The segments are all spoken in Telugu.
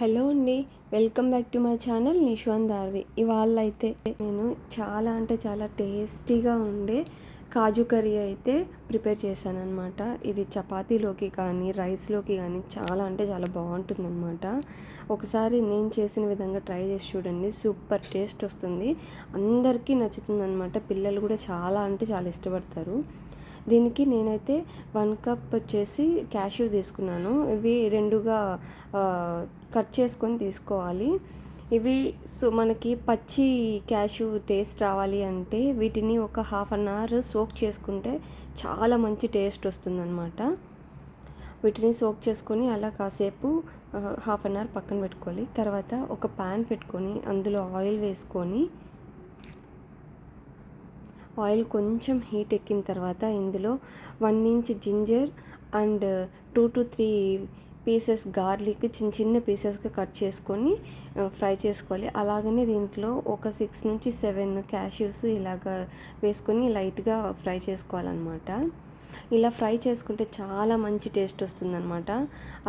హలో అండి welcome back to my channel Nishwan Darvi. ఇవాళ అయితే నేను చాలా అంటే చాలా టేస్టీగా ఉండే కాజు కర్రీ అయితే ప్రిపేర్ చేశాను అనమాట ఇది చపాతీలోకి కానీ రైస్లోకి కానీ చాలా అంటే చాలా బాగుంటుందన్నమాట. ఒకసారి నేను చేసిన విధంగా ట్రై చేసి చూడండి. సూపర్ టేస్ట్ వస్తుంది. అందరికీ నచ్చుతుంది అనమాట పిల్లలు కూడా చాలా అంటే చాలా ఇష్టపడతారు. దీనికి నేనైతే వన్ కప్ వచ్చేసి క్యాష్యూ తీసుకున్నాను. ఇవి రెండుగా కట్ చేసుకొని తీసుకోవాలి. ఇవి సో మనకి పచ్చి క్యాష్యూ టేస్ట్ రావాలి అంటే వీటిని ఒక హాఫ్ అన్ అవర్ సోక్ చేసుకుంటే చాలా మంచి టేస్ట్ వస్తుందన్నమాట. వీటిని సోక్ చేసుకొని అలా కాసేపు హాఫ్ అన్ అవర్ పక్కన పెట్టుకోవాలి. తర్వాత ఒక ప్యాన్ పెట్టుకొని అందులో ఆయిల్ వేసుకొని ఆయిల్ కొంచెం హీట్ ఎక్కిన తర్వాత ఇందులో one inch ginger and two to three pieces garlic చిన్న చిన్న పీసెస్గా కట్ చేసుకొని ఫ్రై చేసుకోవాలి. అలాగనే దీంట్లో ఒక సిక్స్ నుంచి సెవెన్ క్యాష్యూస్ ఇలాగ వేసుకొని లైట్గా ఫ్రై చేసుకోవాలన్నమాట. ఇలా ఫ్రై చేసుకుంటే చాలా మంచి టేస్ట్ వస్తుందన్నమాట.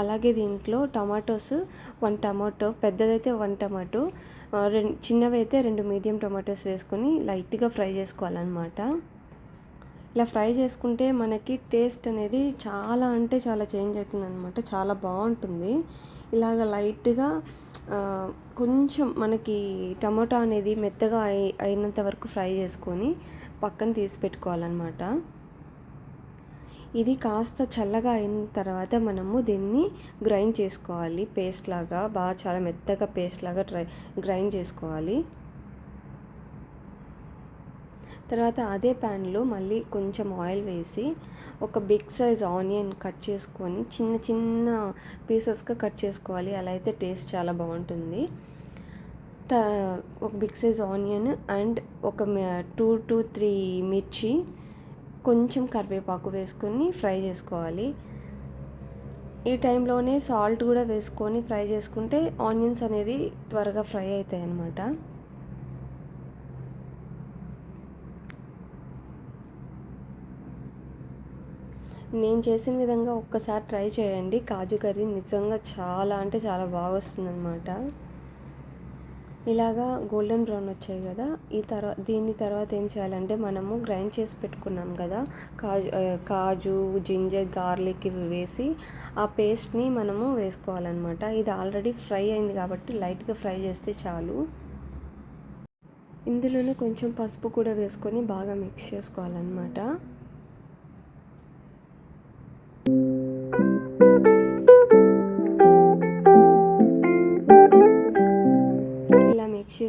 అలాగే దీంట్లో టమాటోస్ వన్ టమాటో పెద్దదైతే వన్ టమాటో రెండు చిన్నవి అయితే రెండు మీడియం టమాటోస్ వేసుకొని లైట్గా ఫ్రై చేసుకోవాలన్నమాట. ఇలా ఫ్రై చేసుకుంటే మనకి టేస్ట్ అనేది చాలా అంటే చాలా చేంజ్ అవుతుంది అనమాట చాలా బాగుంటుంది. ఇలాగ లైట్గా కొంచెం మనకి టమాటా అనేది మెత్తగా అయి అయినంత వరకు ఫ్రై చేసుకొని పక్కన తీసి పెట్టుకోవాలన్నమాట. ఇది కాస్త చల్లగా అయిన తర్వాత మనము దీన్ని గ్రైండ్ చేసుకోవాలి. పేస్ట్ లాగా బాగా చాలా మెత్తగా పేస్ట్ లాగా ట్రై గ్రైండ్ చేసుకోవాలి. తర్వాత అదే ప్యాన్లో మళ్ళీ కొంచెం ఆయిల్ వేసి ఒక బిగ్ సైజ్ ఆనియన్ కట్ చేసుకొని చిన్న చిన్న పీసెస్గా కట్ చేసుకోవాలి. అలా అయితే టేస్ట్ చాలా బాగుంటుంది. త ఒక బిగ్ సైజ్ ఆనియన్ అండ్ ఒక టూ టు త్రీ మిర్చి కొంచెం కరివేపాకు వేసుకొని ఫ్రై చేసుకోవాలి. ఈ టైంలోనే సాల్ట్ కూడా వేసుకొని ఫ్రై చేసుకుంటే ఆనియన్స్ అనేది త్వరగా ఫ్రై అవుతాయి అన్నమాట నేను చేసిన విధంగా ఒక్కసారి ట్రై చేయండి. కాజు కర్రీ నిజంగా చాలా అంటే చాలా బాగా వస్తుందన్నమాట. ఇలాగా గోల్డెన్ బ్రౌన్ వచ్చాయి కదా. ఈ తర్వాత దీని తర్వాత ఏం చేయాలంటే మనము గ్రైండ్ చేసి పెట్టుకున్నాం కదా. కాజు కాజు జింజర్ గార్లిక్ ఇవి వేసి ఆ పేస్ట్ని మనము వేసుకోవాలన్నమాట. ఇది ఆల్రెడీ ఫ్రై అయింది కాబట్టి లైట్గా ఫ్రై చేస్తే చాలు. ఇందులోనే కొంచెం పసుపు కూడా వేసుకొని బాగా మిక్స్ చేసుకోవాలన్నమాట.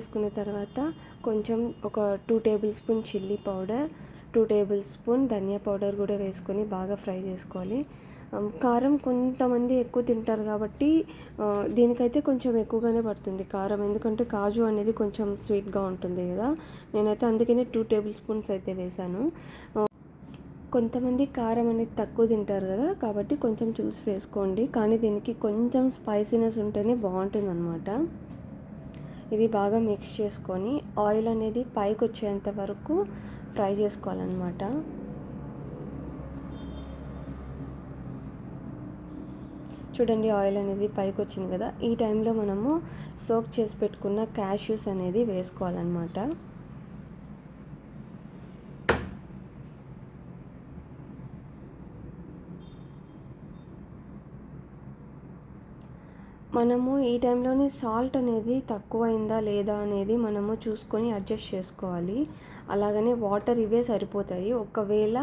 చేసుకున్న తర్వాత కొంచెం ఒక two tablespoon chilli powder two tablespoon ధనియా పౌడర్ కూడా వేసుకొని బాగా ఫ్రై చేసుకోవాలి. కారం కొంతమంది ఎక్కువ తింటారు కాబట్టి దీనికైతే కొంచెం ఎక్కువగానే పడుతుంది కారం. ఎందుకంటే కాజు అనేది కొంచెం స్వీట్గా ఉంటుంది కదా. నేనైతే అందుకనే టూ టేబుల్ స్పూన్స్ అయితే వేశాను. కొంతమంది కారం అనేది తక్కువ తింటారు కదా కాబట్టి కొంచెం చూసి వేసుకోండి. కానీ దీనికి కొంచెం స్పైసీనెస్ ఉంటేనే బాగుంటుంది అనమాట ఇది బాగా మిక్స్ చేసుకొని ఆయిల్ అనేది పైకి వచ్చేంత వరకు ఫ్రై చేసుకోవాలన్నమాట. చూడండి ఆయిల్ అనేది పైకి వచ్చింది కదా ఈ టైంలో మనము సోక్ చేసి పెట్టుకున్న క్యాష్యూస్ అనేది వేసుకోవాలన్నమాట. మనము ఈ టైంలోనే సాల్ట్ అనేది తక్కువైందా లేదా అనేది మనము చూసుకొని అడ్జస్ట్ చేసుకోవాలి. అలాగనే వాటర్ ఇవే సరిపోతాయి. ఒకవేళ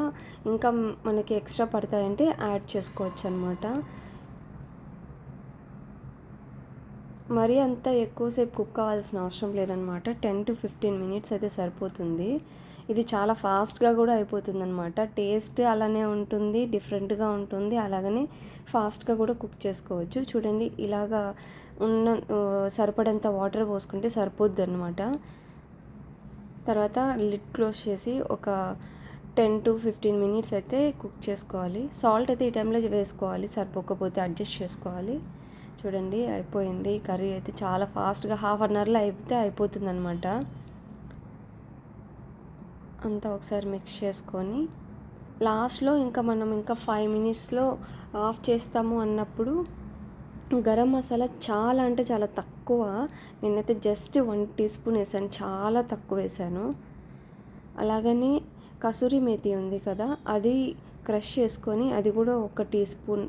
ఇంకా మనకి ఎక్స్ట్రా పడతాయంటే యాడ్ చేసుకోవచ్చు అనమాట మరీ అంత ఎక్కువసేపు కుక్ కావాల్సిన అవసరం లేదనమాట టెన్ టు ఫిఫ్టీన్ మినిట్స్ అయితే సరిపోతుంది. ఇది చాలా ఫాస్ట్గా కూడా అయిపోతుంది అనమాట టేస్ట్ అలానే ఉంటుంది డిఫరెంట్గా ఉంటుంది. అలాగనే ఫాస్ట్గా కూడా కుక్ చేసుకోవచ్చు. చూడండి ఇలాగా ఉన్న సరిపడేంత సరిపడంత వాటర్ పోసుకుంటే సరిపోద్ది అనమాట తర్వాత లిడ్ క్లోజ్ చేసి ఒక టెన్ టు ఫిఫ్టీన్ మినిట్స్ అయితే కుక్ చేసుకోవాలి. సాల్ట్ అయితే ఈ టైంలో వేసుకోవాలి సరిపోకపోతే అడ్జస్ట్ చేసుకోవాలి. చూడండి అయిపోయింది. కర్రీ అయితే చాలా ఫాస్ట్గా హాఫ్ అన్ అవర్లో అయిపోతే అయిపోతుంది అనమాట అంతా ఒకసారి మిక్స్ చేసుకొని లాస్ట్లో ఇంకా మనం ఇంకా ఫైవ్ మినిట్స్లో ఆఫ్ చేస్తాము అన్నప్పుడు గరం మసాలా చాలా అంటే చాలా తక్కువ. నేనైతే జస్ట్ వన్ టీ స్పూన్ వేసాను చాలా తక్కువ వేసాను. అలాగనే కసూరి మేతి ఉంది కదా అది క్రష్ చేసుకొని అది కూడా ఒక టీ స్పూన్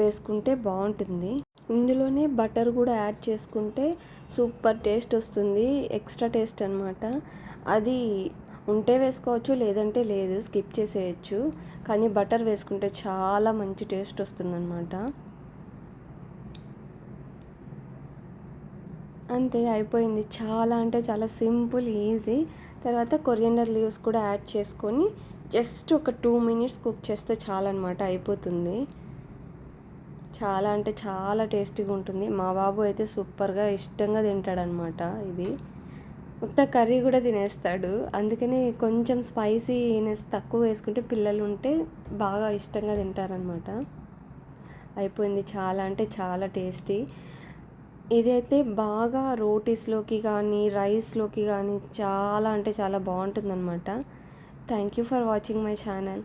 వేసుకుంటే బాగుంటుంది. ఇందులోనే బటర్ కూడా యాడ్ చేసుకుంటే సూపర్ టేస్ట్ వస్తుంది ఎక్స్ట్రా టేస్ట్ అనమాట అది ఉంటే వేసుకోవచ్చు లేదంటే లేదు స్కిప్ చేసేయచ్చు. కానీ బటర్ వేసుకుంటే చాలా మంచి టేస్ట్ వస్తుందన్నమాట. అంతే అయిపోయింది. చాలా అంటే చాలా సింపుల్ ఈజీ. తర్వాత కొరియండర్ లీవ్స్ కూడా యాడ్ చేసుకొని జస్ట్ ఒక టూ మినిట్స్ కుక్ చేస్తే చాలన్నమాట అయిపోతుంది. చాలా అంటే చాలా టేస్టీగా ఉంటుంది. మా బాబు అయితే సూపర్గా ఇష్టంగా తింటాడనమాట ఇది. మొత్తం కర్రీ కూడా తినేస్తాడు. అందుకని కొంచెం స్పైసీ తక్కువ వేసుకుంటే పిల్లలు ఉంటే బాగా ఇష్టంగా తింటారనమాట. అయిపోయింది చాలా అంటే చాలా టేస్టీ. ఇదైతే బాగా రోటీస్లోకి కానీ రైస్లోకి కానీ చాలా అంటే చాలా బాగుంటుందన్నమాట thank you for watching my channel.